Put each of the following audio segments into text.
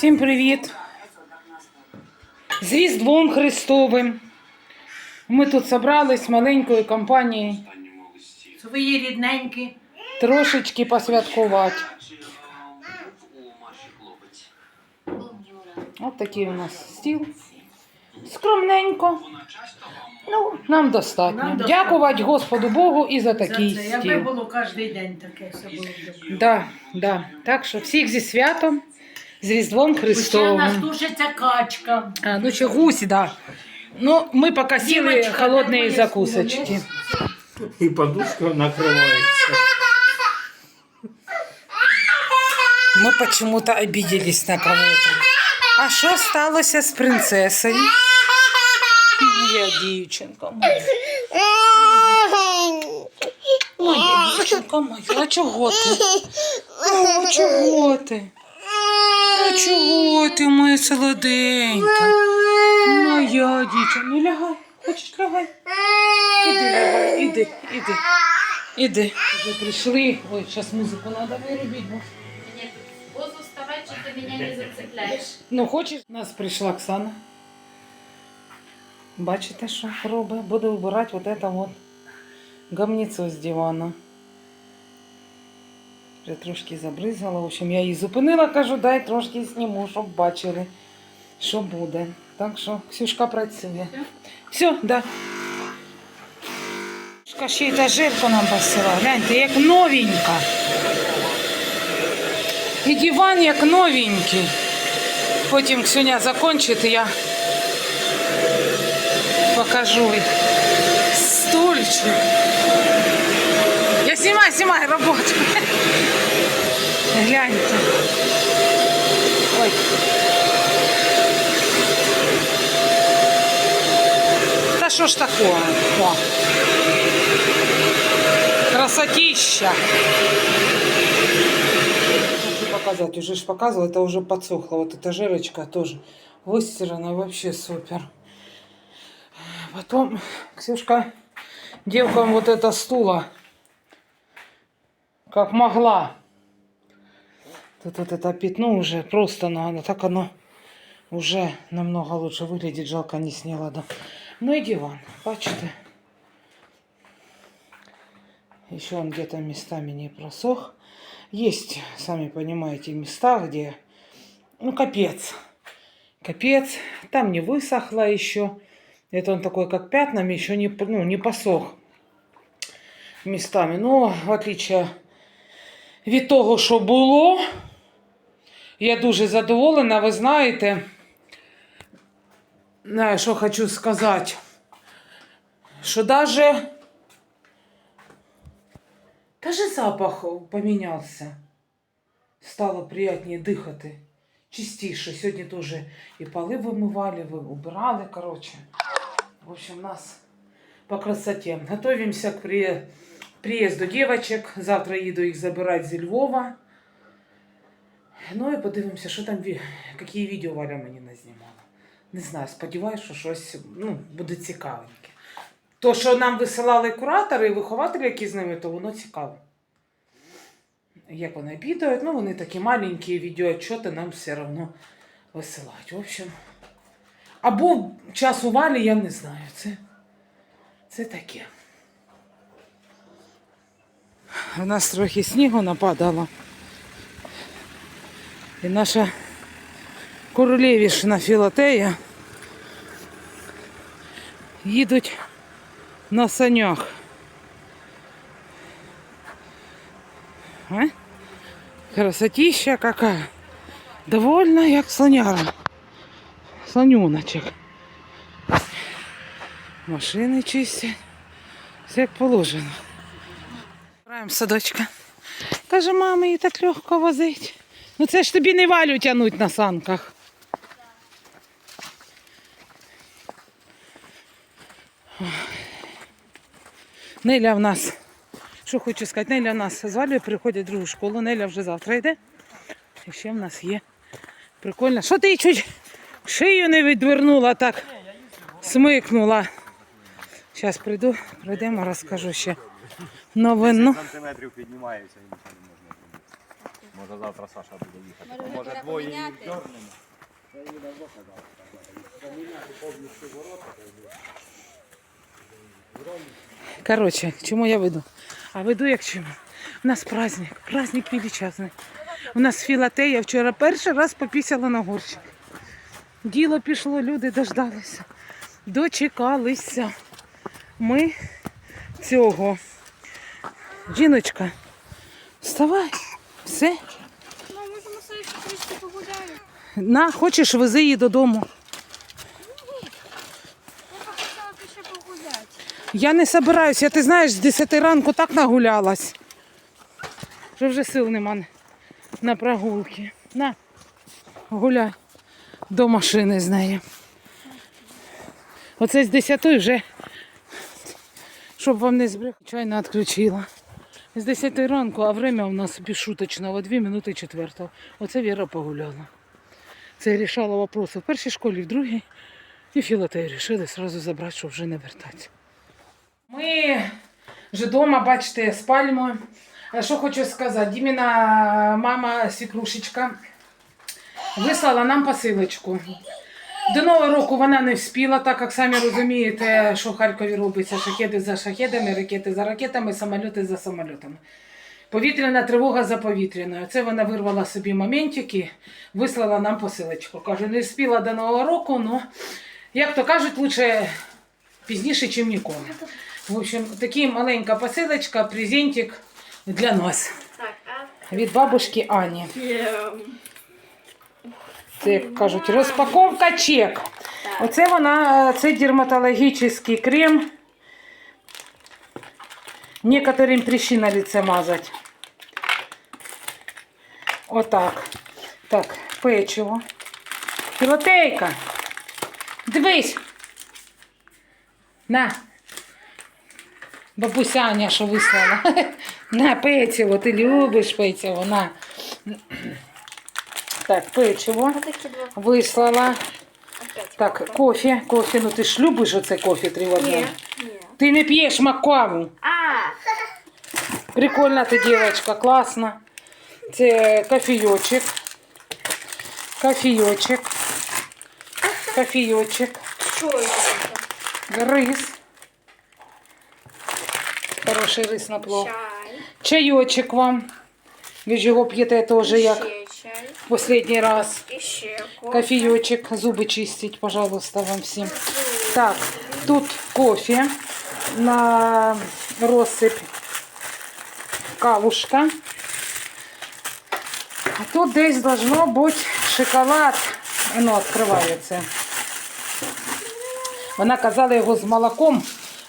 Всім привіт! З Різдвом Христовим. Ми тут зібрались маленькою компанією Свої рідненькі. трошечки посвяткувати. Ось такий у нас стіл. Скромненько. Ну, нам достатньо. Нам. Дякувати Господу Богу і за За такий це. Якби стіл. було кожен день таке, все було. Да, да. Так що всіх зі святом, з Різдвом Ще в нас Христовим. тушиться качка. А, ну ще гусь, да. Ну, ми поки сіли холодні закусочки. И подушка накрывается. Мы почему-то обиделись на кого-то. А що сталося з принцесою? Моя дівчинка. Моя, моя дівчинка моя. А чого ти? А чого ти? Чого ти, моя солоденька? Моя дівчинка. Ну лягай. Хочеш лягай? Іди, лягай, іди, іди. Іди. Вже прийшли. Ой, зараз музику треба виробити. бо вставать, что ты не зацепляешь. Ну, хочеш? У нас прийшла Оксана. Бачите, що робить? Буде вибирати вот это вот гамніцо з дивана. Вже трошки забризгала. В общем, я її зупинила, кажу, дай трошки зніму, щоб бачили, що буде. Так що Ксюшка працює. Все, да. Ксюшка ще й етажерку нам посила. Гляньте, як новенька. І диван як новенький. Потім Ксюня закончить, я покажу. Стульчик. Я снимаю, снимаю роботу. Гляньте. Ой. Та що ж такое? О. Красотища. Показать, уже ж показывала, это уже подсохло. Вот эта жирочка тоже выстирана, вообще супер. Потом Ксюшка девкам вот это стула, как могла. Тут вот это пятно уже просто надо, так оно уже намного лучше выглядит, жалко не сняла, да. Ну и диван, бачите. Еще он где-то местами не просох. Есть, сами понимаете, места, где, ну, капец. Капец. Там не высохло еще. Это он такой, как пятнами, еще не, ну, не посох местами. Но, в отличие від того, що було, я дуже задоволена. Ви знаєте, що хочу сказати, що Даже запах помінявся. Стало приятнее дихати. Чистіше. Сьогодні теж і поли вимивали, ви убирали, короче. В общем, у нас по красоте. Готовимся к при... приезду девочек. Завтра їду їх забирати зі Львова. Ну і подивимося, що там, які відео Валя мені назнімала. Не знаю, сподіваюся, що щось ну, буде цікавеньке. То, що нам висилали куратори і вихователі, які з ними, то воно цікаво. Як вони обідають, ну вони такі маленькі відеоотчоти нам все одно висилають. В общем, або час у валі, я не знаю. Це, це таке. У нас трохи снігу нападало. І наша королевішна філатея їдуть на санях. А? Красотища какая. Довольно як слоняра. Слонюночек. Машини чистять. Все як положено. Граємо садочка. Каже, мама, її так легко возить. Ну це ж тобі не валю тянуть на санках. Неля в нас, що хочу сказати, Неля в нас з Валею приходять в другу школу. Неля вже завтра йде. І ще в нас є прикольно. Що ти чуть шию не відвернула, так смикнула. Зараз прийду, пройдемо, розкажу ще новину. сантиметрів піднімається і нічого не можна зробити. Може завтра Саша буде їхати. Може, може двоє її поміняти? дьорнемо. Коротше, чому я веду? А веду як чому? У нас праздник, праздник величезний. У нас філатея вчора перший раз попісяла на горщик. Діло пішло, люди дождалися. Дочекалися. Ми цього. Жіночка, вставай. Все. Ну, може, ми собі трішки погуляємо. На, хочеш, вези її додому. Я хотіла б ще погуляти. Я не ти знаєш, з 10 ранку так нагулялась. Що вже сил нема на- прогулки. На, гуляй до машини з нею. Оце з 10 вже, щоб вам не збрехати, чайно відключила. З 10 ранку, а время у нас безшуточного, 2 минути четвертого. Оце Віра погуляла. Це рішала вопроси в першій школі, в другій. І філатею рішили одразу забрати, щоб вже не вертатися. Ми вже вдома, бачите. А Що хочу сказати, Діміна мама свікрушечка вислала нам посилочку. До Нового року вона не вспіла, так як самі розумієте, що в Харкові робиться шахеди за шахедами, ракети за ракетами, самоліти за самолітами. Повітряна тривога за повітряною. Це вона вирвала собі моментик і вислала нам посилочку. Каже, не вспіла до Нового року, але, як то кажуть, лучше пізніше, ніж ніколи. В общем, така маленька посилочка, презентик для нас. Від бабушки Ані. Це, як кажуть, розпаковка чек. Оце вона, е, це дерматологічний крем. Некоторым прищі на лице мазать. Отак. Так, печиво. Пілотейка. Дивись. На. Бабуся Аня, що вислала. На печиво, ти любиш печиво, на. Так, печиво вислала. Так, кофе. Кофе, ну ти ж любиш оце кофе три в одному. Ти не п'єш макаву. А, Прикольна ти дівчинка, класна. Це кофійочок. Кофійочок. Кофійочок. Рис. Хороший рис на плов. Чай. Чайочок вам. Ви ж його п'єте теж як чай. останній раз. І ще кофе. Кофійочок, зуби чистить, пожалуйста, вам всім. Так, тут кофе на розсип. Кавушка. А тут десь должно бути шоколад. Воно відкривається. Вона казала його з молоком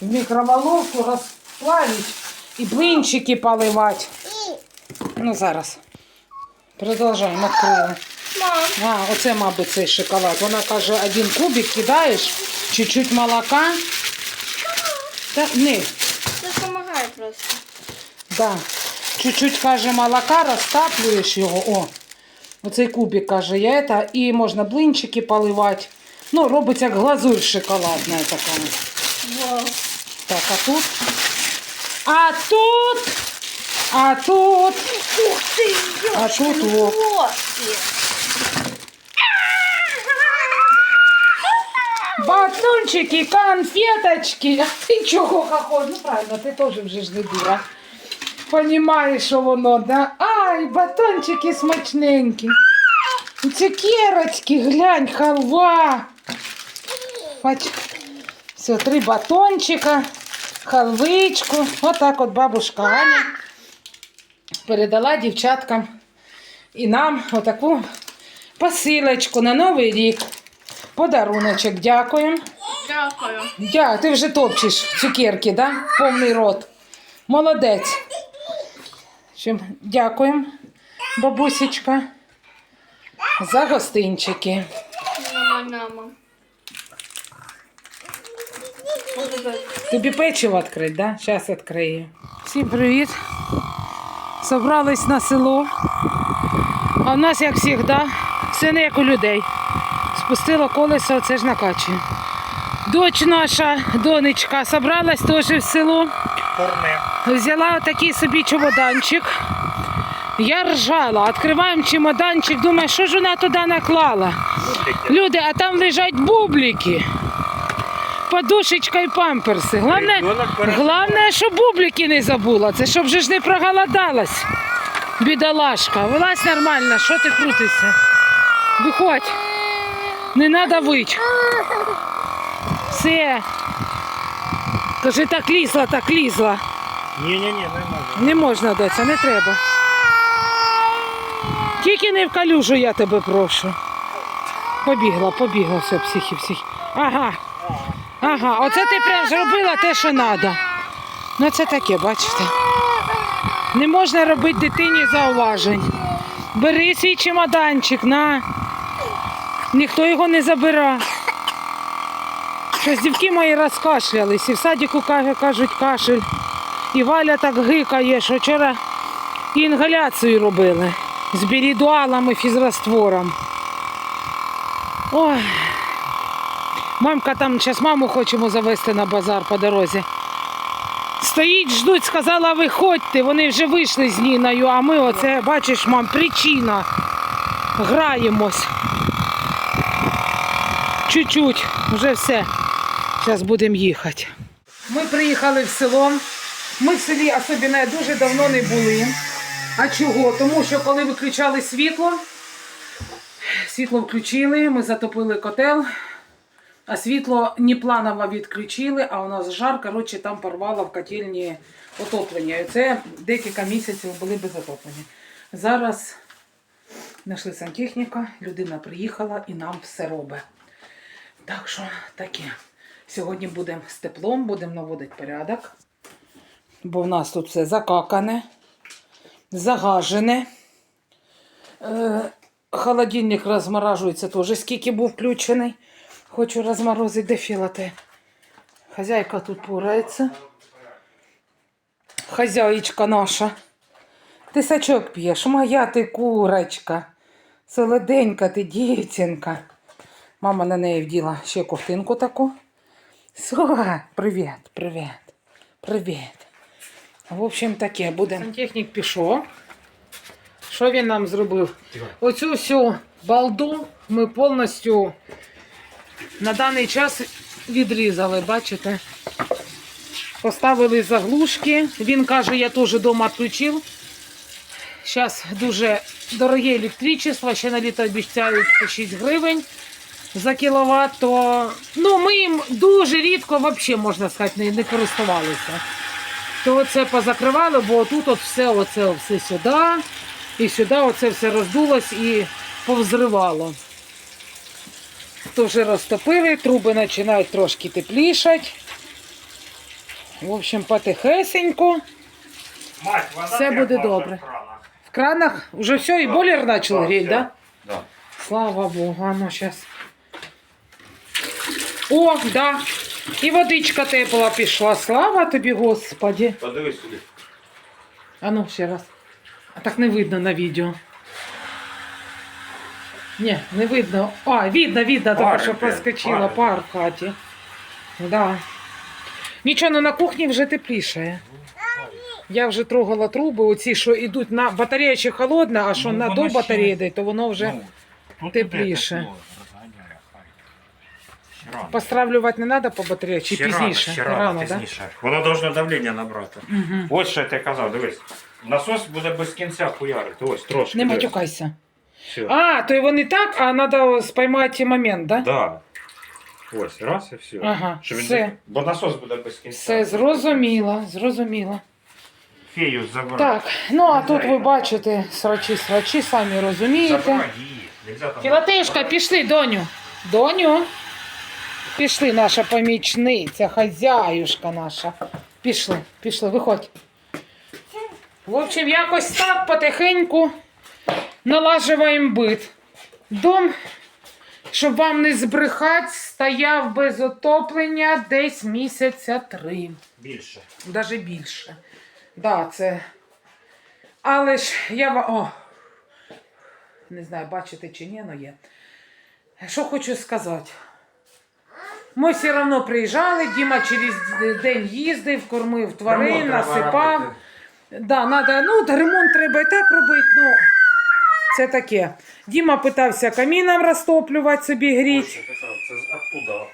в мікроволновку розплавити і блинчики поливати. Ну, зараз. Продовжуємо, відкрили. Мам, А, оце, мабуть, цей шоколад. Вона каже, один кубик кидаєш, чуть-чуть молока. Та не, це допомагає просто. да. Чуть-чуть, каже, молока, розтаплюєш його. О, оцей кубик, каже, я это, і можна блинчики поливати. Ну, робиться як глазурь шоколадна така. Вау. Так, а тут? А тут? А тут? Ух ти, А тут во. кофе. Батончики, конфеточки. А ти чого хохот? Ну правильно, ти теж вже ж не дура. Понімаєш, що воно, да? Ай, батончики смачненькі. Цукерочки, глянь, халва. Все, три батончика, халвичку. Отак от бабушка Аня передала дівчаткам і нам отаку посилочку на Новий рік. Подаруночок, дякуємо. Дякую. Дя, ти вже топчеш цукерки, да? Повний рот. Молодець. Чим дякуємо, бабусечка, за гостинчики. Тобі печиво відкрити, да? Зараз відкрию. Всім привіт. Собрались на село. А в нас, як завжди, все не як у людей. Спустило колесо, це ж накачує. Дочь наша, донечка, собралась теж в село. Взяла такий собі чемоданчик. Я ржала, відкриваємо чемоданчик, думаю, що ж вона туди наклала. Люди, а там лежать бублики. Подушечка і памперси. Головне, головне, щоб бублики не забула. Це щоб же ж не проголодалась. Бідолашка. Вилазь нормально, що ти крутишся? Виходь. Не треба вити. Все. Кажи, так лізла, так лізла. Ні-ні-ні, не можна. Не можна, доця, не треба. Тільки не в калюжу, я тебе прошу. Побігла, побігла, все, психі, психі. Ага. Ага, оце ти прям зробила те, що треба. Ну це таке, бачите. Не можна робити дитині зауважень. Бери свій чемоданчик, на. Ніхто його не забира. Щось дівки мої розкашлялись, і в садіку кажуть кашель. І Валя так гикає, що вчора інгаляцію робили з бірідуалом і. Ой. Мамка там, зараз маму хочемо завести на базар по дорозі. Стоїть, ждуть, сказала, виходьте, вони вже вийшли з Ніною, а ми оце, бачиш, мам, причина. Граємось. Чуть-чуть, вже все. Зараз будемо їхати. Ми приїхали в село. Ми в селі особливо дуже давно не були. А чого? Тому що коли виключали світло, світло включили, ми затопили котел, а світло не планово відключили, а у нас жар, коротше, там порвало в котельні отоплення. І це декілька місяців були без отоплення. Зараз знайшли сантехніка, людина приїхала і нам все робить. Так що таке. Сьогодні будемо з теплом, будемо наводити порядок. Бо в нас тут все закакане, загажене. Е, холодильник розморажується теж, скільки був включений. Хочу розморозити, де філати. Хазяйка тут порається. Хазяїчка наша. Ти сачок п'єш, моя ти курочка. Солоденька ти дівчинка. Мама на неї вділа ще ковтинку таку. Все, привіт, привіт, привіт. В общем, таке буде. Сантехнік пішов. Що він нам зробив? Оцю всю балду ми повністю на даний час відрізали, бачите? Поставили заглушки. Він каже, я теж вдома відключив. Зараз дуже дороге електричество, ще на літо обіцяють по 6 гривень за кіловат, то ну, ми їм дуже рідко, взагалі, можна сказати, не, не користувалися. То це позакривали, бо тут от все, оце все сюди, і сюди оце все роздулось і повзривало. Тож розтопили, труби починають трошки теплішати. В общем, потихесеньку. Мать, вода Все буде добре. в кранах. В кранах вже все, і бойлер почав Да, гріти, всё. да? Да. Слава Богу, а ну сейчас. О, да. І водичка тепла пішла. Слава тобі, Господі. Подивись сюди. А ну ще раз. А так не видно на відео. Ні, не видно. А, видно, видно, тому що проскочила пар в хаті. Да. Нічого, ну на кухні вже тепліше. Я вже трогала труби, оці, що йдуть на батарея ще холодна, а що Ну, на до батареї, йде, то воно вже Ну, тепліше. рано. постравлювати не треба по батареї, чи Ще пізніше? Рано, ще рано, пізніше. Воно должно давлення набрати. Угу. Ось що я тебе казав, дивись. Насос буде без кінця хуярити. Ось трошки. Не матюкайся. Все. А, то й вони так, а треба спіймати момент, да? Да. Ось, раз і все. Ага, Щоб він все. не- Бо насос буде без кінця. Все зрозуміло, зрозуміло. Фею забирай. Так, ну а тут ви бачите, срачі, срачі, самі розумієте. Забирай її. Нельзя там- Філатешка, пішли, доню. Доню. Пішли, наша помічниця, хазяюшка наша. Пішли, пішли, виходь. В общем, якось так потихеньку налажуємо бит. Дом, щоб вам не збрехати, стояв без отоплення десь місяця три. Більше. Даже більше. Да, це. Але ж я О! Не знаю, бачите чи ні, але є. Що хочу сказати. Ми все одно приїжджали, Діма через день їздив, кормив тварин, насипав. Да, надо, ну, ремонт треба і так робити, ну, це таке. Діма питався каміном розтоплювати собі гріть. Це випадало.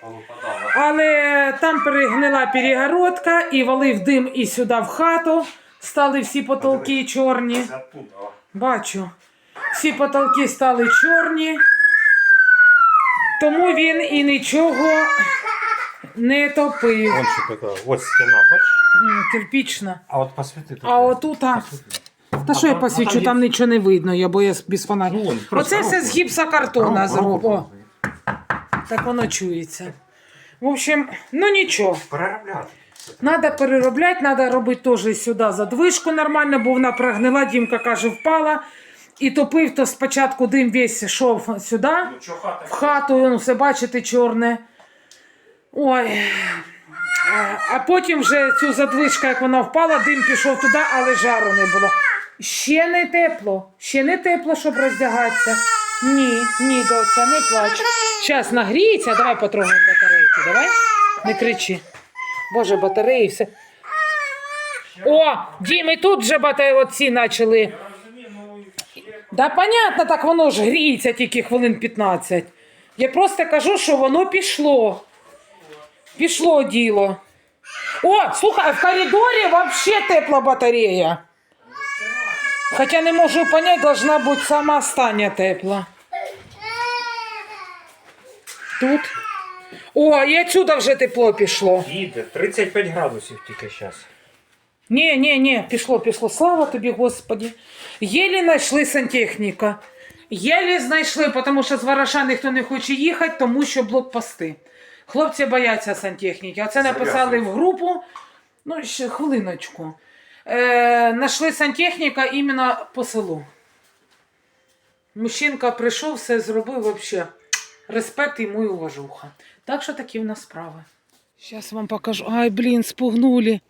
Але там перегнила перегородка і валив дим і сюди в хату. Стали всі потолки чорні. Це. Бачу. Всі потолки стали чорні. Тому він і нічого не топив. Вон що. Ось стіна, бачиш? М, Кирпічна. А от посвіти. А отут, а, та що я посвічу, там нічого не видно, я бо я без фонаря. Ну, просто Оце все з гіпсокартона Руку- зроблено. руку Так воно чується. В общем, ну нічого. Переробляти. Надо переробляти, треба робити теж сюди задвижку нормально, бо вона прогнила, Дімка каже, впала. І топив, то спочатку дим весь йшов сюди, Ну, хата? в хату, ну, все бачите, чорне. Ой. Е, А потім вже цю задвижку, як вона впала, дим пішов туди, але жару не було. Ще не тепло, ще не тепло, щоб роздягатися. Ні, ні, доця, не плач. Зараз нагріється, давай потрогаємо батарейки, давай. Не кричи. Боже, батареї все. О, Дім, і тут вже батареї оці почали. Да, понятно, так воно ж гріється тільки хвилин 15. Я просто кажу, що воно пішло. Пішло діло. О, слухай, в коридорі взагалі тепла батарея. Хоча не можу понять, должна бути сама остання тепла. Тут. О, і отсюда вже тепло пішло. Їде. 35 градусів тільки зараз. Ні, ні, ні, пішло, пішло. Слава тобі, Господі. Єлі знайшли сантехніка. Єлі знайшли, тому що з Вараша ніхто не хоче їхати, тому що блокпости. Хлопці бояться сантехніки. А це написали в групу. Ну, ще хвилиночку. Е, Нашли сантехніка іменно по селу. Мужчинка прийшов, все зробив взагалі. Респект йому і уважуха. Так що такі в нас справи. Зараз вам покажу. Ай, блін, спугнули.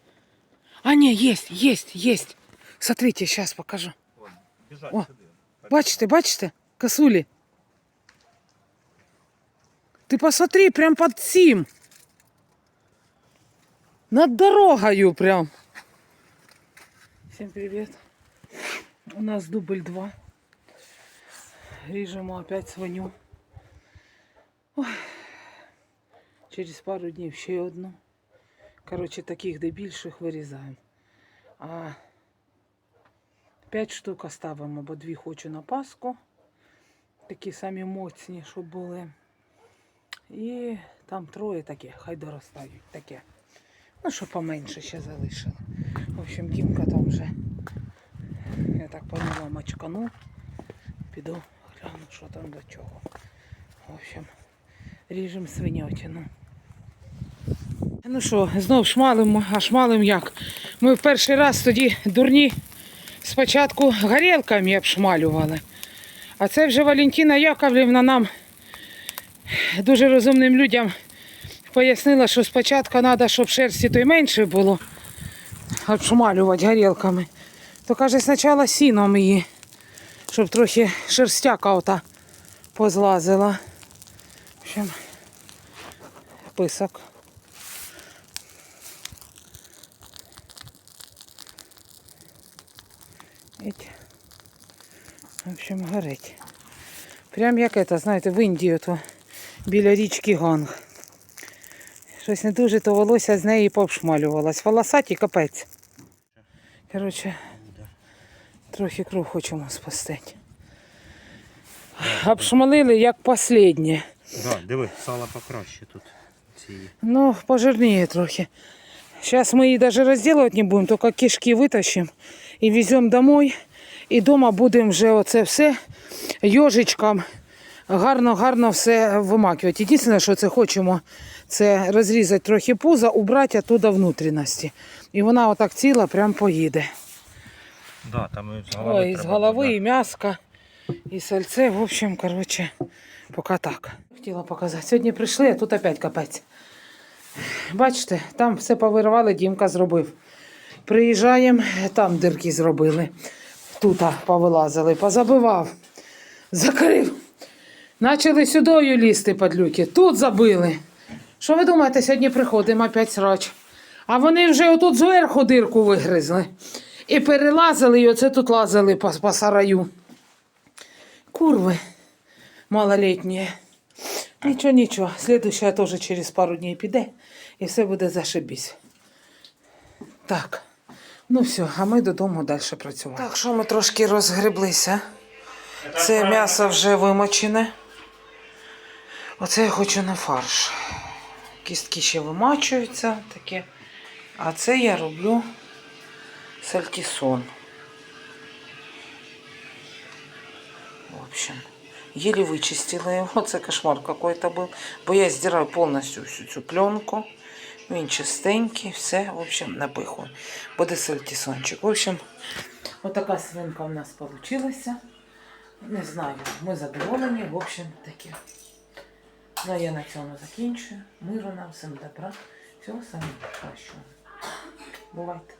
А, не, есть, есть, есть. Смотрите, сейчас покажу. О. Бачите, бачите? Косулі. Ти посмотри, прям под цим. Над дорогою прям. Всем привет. У нас дубль 2. Ріжемо опять свиню. Ой. Через пару днів ще одну. Коротше, таких де більших вирізаємо. А 5 штук оставимо, бо дві хочу на Пасху. Такі самі моцні, щоб були. І там троє таке, хай доростають таке. Ну, що поменше ще залишили. Общем, Дімка там вже, я так поняла, мачканув. Піду гляну, що там до чого. В общем, ріжемо свинятину. Ну що, знов шмалимо, а шмалим як? Ми в перший раз тоді дурні спочатку горілками обшмалювали. А це вже Валентина Яковлівна нам дуже розумним людям пояснила, що спочатку треба, щоб шерсті то й менше було обшмалювати горілками. То каже, спочатку сіном її, щоб трохи шерстяка ота позлазила. В общем, писок. В общем, горить. Прям як это, знаєте, в Індію то біля річки Ганг. Щось не дуже то волосся з неї повшмалювалось. Волосаті капець. Коротше, трохи кров хочемо спастити. Обшмалили як последнє. Да, диви, сало покраще тут. Ці. Ну, пожирнее трохи. Сейчас мы її даже разделывать не будем, только кишки вытащим и везем домой. І дома будемо вже оце все йожичком гарно-гарно все вимакувати. Єдине, що це хочемо, це розрізати трохи пузо, убрати оттуда внутрішності. І вона отак ціла прям поїде. Да, там і з голови. Ой, і з треба голови, буде. і м'яска, і сальце. В общем, коротше, поки так. Хотіла показати. Сьогодні прийшли, а тут опять капець. Бачите, там все повиривали, Дімка зробив. Приїжджаємо, там дирки зробили. Тут повилазили, позабивав, закрив. Начали сюдою лізти падлюки. Тут забили. Що ви думаєте, сьогодні приходимо опять срач. А вони вже отут зверху дирку вигризли. І перелазили, і оце тут лазили по, по сараю. Курви малолетні. Нічого, нічого. Слідуща теж через пару днів піде і все буде зашибісь. Так. Ну все, а ми додому далі працювати. Так, що ми трошки розгреблися. Це м'ясо вже вимочене. Оце я хочу на фарш. Кістки ще вимачуються таке. А це я роблю сальтісон. В общем, еле вычистила его. Це кошмар какой-то был. Бо я стираю повністю всю цю пленку. Він чистенький, все, в общем, напихую. Буде сальтісончик. В общем, отака свинка у нас получилася. Не знаю, ми задоволені, в общем, таке. Ну, я на цьому закінчую. Миру нам, всім добра. Всього самого кращого. Бувайте.